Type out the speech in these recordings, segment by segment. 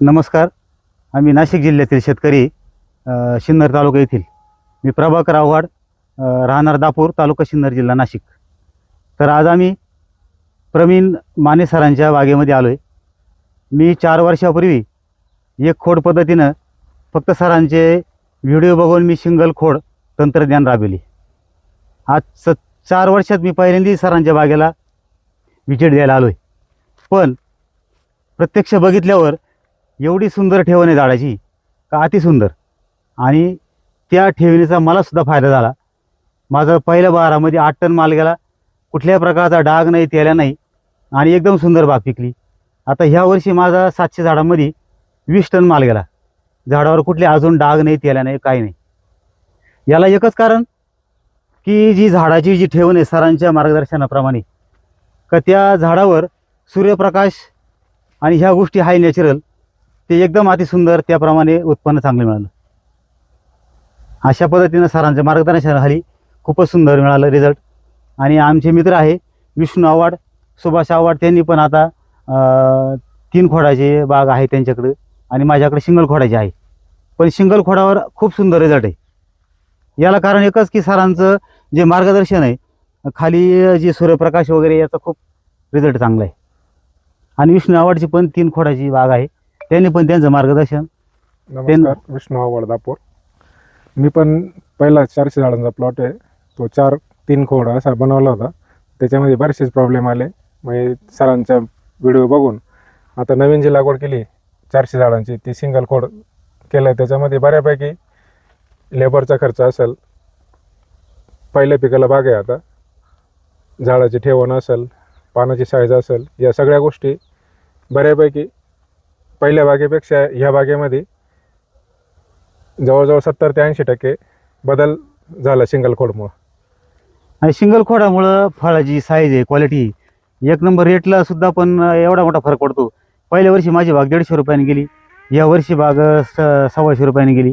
नमस्कार. आम्ही नाशिक जिल्ह्यातील शेतकरी शिन्नर सिन्नर तालुका येथील. मी प्रभाकर आव्हाड राहणार दापूर तालुका सिन्नर जिल्हा नाशिक. तर आज आम्ही प्रवीण माने सरांच्या बागेमध्ये आलो आहे मी चार वर्षापूर्वी एक खोड पद्धतीनं फक्त सरांचे व्हिडिओ बघून मी सिंगल खोड तंत्रज्ञान राबविली. आज स चार वर्षात मी पहिल्यांदा सरांच्या बागेला विजेट द्यायला आलो आहे पण प्रत्यक्ष बघितल्यावर एवढी सुंदर ठेवण आहे झाडाची का अतिसुंदर आणि त्या ठेवणीचा मलासुद्धा फायदा झाला. माझं पहिल्या बारामध्ये आठ टन माल गेला. कुठल्याही प्रकारचा डाग नाही तेला नाही. आणि एकदम सुंदर बाग पिकली. आता ह्या वर्षी माझा सातशे झाडांमध्ये वीस टन माल गेला. झाडावर कुठले अजून डाग नाही तेला नाही काही नाही. याला एकच कारण की जी झाडाची जी ठेवण आहे सरांच्या मार्गदर्शनाप्रमाणे का त्या झाडावर सूर्यप्रकाश आणि ह्या गोष्टी हाय नॅचरल ते एकदम अतिसुंदर त्याप्रमाणे उत्पन्न चांगलं मिळालं. अशा पद्धतीनं सरांच्या मार्गदर्शनाखाली खूपच सुंदर मिळालं रिझल्ट आणि आमचे मित्र आहे विष्णू आव्हाड सुभाष आव्हाड त्यांनी पण आता तीन खोडाचे बाग आहे त्यांच्याकडं आणि माझ्याकडे सिंगल खोडाचे आहे. पण सिंगल खोडावर खूप सुंदर रिझल्ट आहे. याला कारण एकच की सरांचं जे मार्गदर्शन आहे खाली जे सूर्यप्रकाश वगैरे याचा खूप रिझल्ट चांगला आहे. आणि विष्णू आव्हाडची पण तीन खोडाची बाग आहे. त्यांनी पण त्यांचं मार्गदर्शन. नमस्कार विष्णू आव्हाड दापोर. मी पण पहिला चारशे झाडांचा प्लॉट आहे. तो चार तीन खोड असा बनवला होता. त्याच्यामध्ये बरेचसेच प्रॉब्लेम आले. मग सरांच्या व्हिडिओ बघून. आता नवीन जी लागवड केली चारशे झाडांची ती सिंगल खोड केलं त्याच्यामध्ये बऱ्यापैकी लेबरचा खर्च असेल. पहिल्या पिकाला बाग आहे आता. झाडाची ठेवण असेल पानाची साईज असेल या सगळ्या गोष्टी बऱ्यापैकी पहिल्या बागेपेक्षा ह्या बागेमध्ये जवळजवळ सत्तर ते ऐंशी टक्के बदल झाला सिंगल खोडमुळं. आणि सिंगल खोडामुळं फळाची साईज आहे क्वालिटी एक नंबर रेटला सुद्धा पण एवढा मोठा फरक पडतो. पहिल्या वर्षी माझी बाग दीडशे रुपयाने गेली. या वर्षी बाग स सव्वाशे रुपयाने गेली.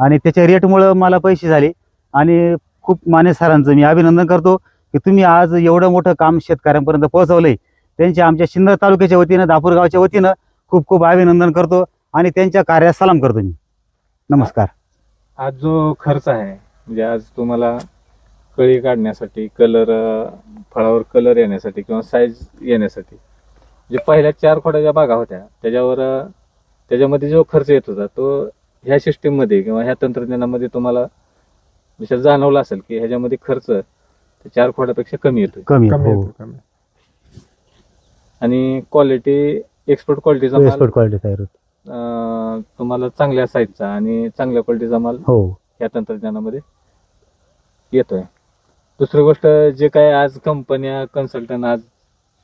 आणि त्याच्या रेटमुळं मला पैसे झाले. आणि खूप माने सरांचं मी अभिनंदन करतो की तुम्ही आज एवढं मोठं काम शेतकऱ्यांपर्यंत पोहोचवलं आहे त्यांच्या आमच्या सिन्नर तालुक्याच्या वतीनं दापूर गावच्या वतीनं खूप खूप अभिनंदन करतो आणि त्यांच्या कार्यास सलाम करतो मी. नमस्कार. आज जो खर्च आहे म्हणजे आज तुम्हाला कळी काढण्यासाठी कलर फळावर कलर येण्यासाठी किंवा साईज येण्यासाठी जे पहिल्या चार खोड्या बागा होत्या त्याच्यावर त्याच्यामध्ये जो खर्च येत होता तो ह्या सिस्टीममध्ये किंवा ह्या तंत्रज्ञानामध्ये तुम्हाला विषय जाणवला असेल की ह्याच्यामध्ये खर्च त्या चार खोड्यापेक्षा कमी येतोय. कमी हो येतो कमी. आणि क्वालिटी एक्सपोर्ट क्वालिटीचा माल. एक्सपर्ट क्वालिटी तयार होते. अं, तुम्हाला चांगल्या साईजचा आणि चांगल्या क्वालिटीचा माल हो. या तंत्रज्ञानामध्ये येतोय. दुसरी गोष्ट जे काय आज कंपन्या कन्सल्टंट आज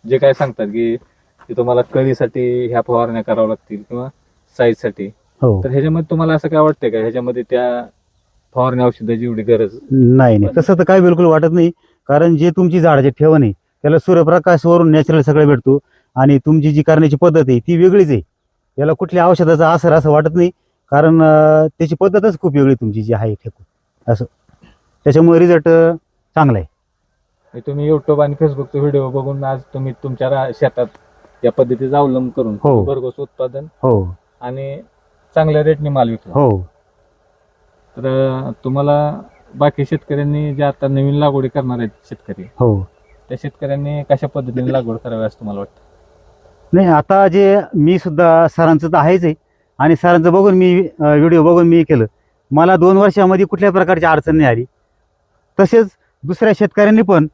जे काय सांगतात की की तुम्हाला कळीसाठी ह्या फवारण्या कराव्या लागतील किंवा साईजसाठी हो. तर ह्याच्यामध्ये तुम्हाला असं काय वाटतंय का? ह्याच्यामध्ये त्या फवारणी औषधाची एवढी गरज? नाही नाही. तसं तर काही बिलकुल वाटत नाही. कारण जे तुमची झाडाची ठेवण आहे त्याला सूर्यप्रकाशवरून नॅचरल सगळं भेटतो. आणि तुमची जी करण्याची पद्धत आहे ती वेगळीच आहे. याला कुठल्या औषधाचा असर असं वाटत नाही कारण त्याची पद्धतच खूप वेगळी तुमची जी आहे ठेकून. असं. त्याच्यामुळे रिझल्ट चांगला आहे. तुम्ही युट्यूब आणि फेसबुकचे व्हिडिओ बघून आज तुम्ही तुमच्या शेतात या पद्धतीचा अवलंब करून हो. भरघोस उत्पादन हो. आणि चांगल्या रेटने माल विकला. हो. तर तुम्हाला बाकी शेतकऱ्यांनी जे आता नवीन लागवडी करणार आहेत शेतकरी हो. त्या शेतकऱ्यांनी कशा पद्धतीने लागवड करावी असं तुम्हाला वाटतं? नाही आता जे मी सुद्धा सरांचं तर आहेच आहे. आणि सरांचं बघून मी व्हिडिओ बघून मी केलं. मला दोन वर्षामध्ये कुठल्या प्रकारची अडचण नाही आली. तसेच दुसऱ्या शेतकऱ्यांनी पण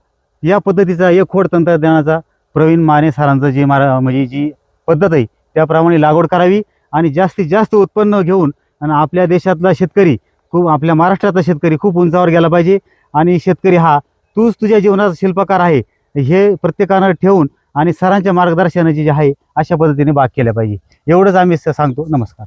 या पद्धतीचा एक खोड तंत्रज्ञानाचा प्रवीण माने सरांचं जे मारा म्हणजे जी पद्धत आहे त्याप्रमाणे लागवड करावी आणि जास्तीत जास्त उत्पन्न घेऊन आणि आपल्या देशातला शेतकरी खूप आपल्या महाराष्ट्रातला शेतकरी खूप उंचावर गेला पाहिजे. आणि शेतकरी हा तूच तुझ्या जीवनाचा शिल्पकार आहे हे प्रत्येकानं ठेवून आणि सरांच्या मार्गदर्शनाची जी आहे अशा पद्धतीने बाग केल्या पाहिजे. एवढंच आम्ही सांगतो. नमस्कार.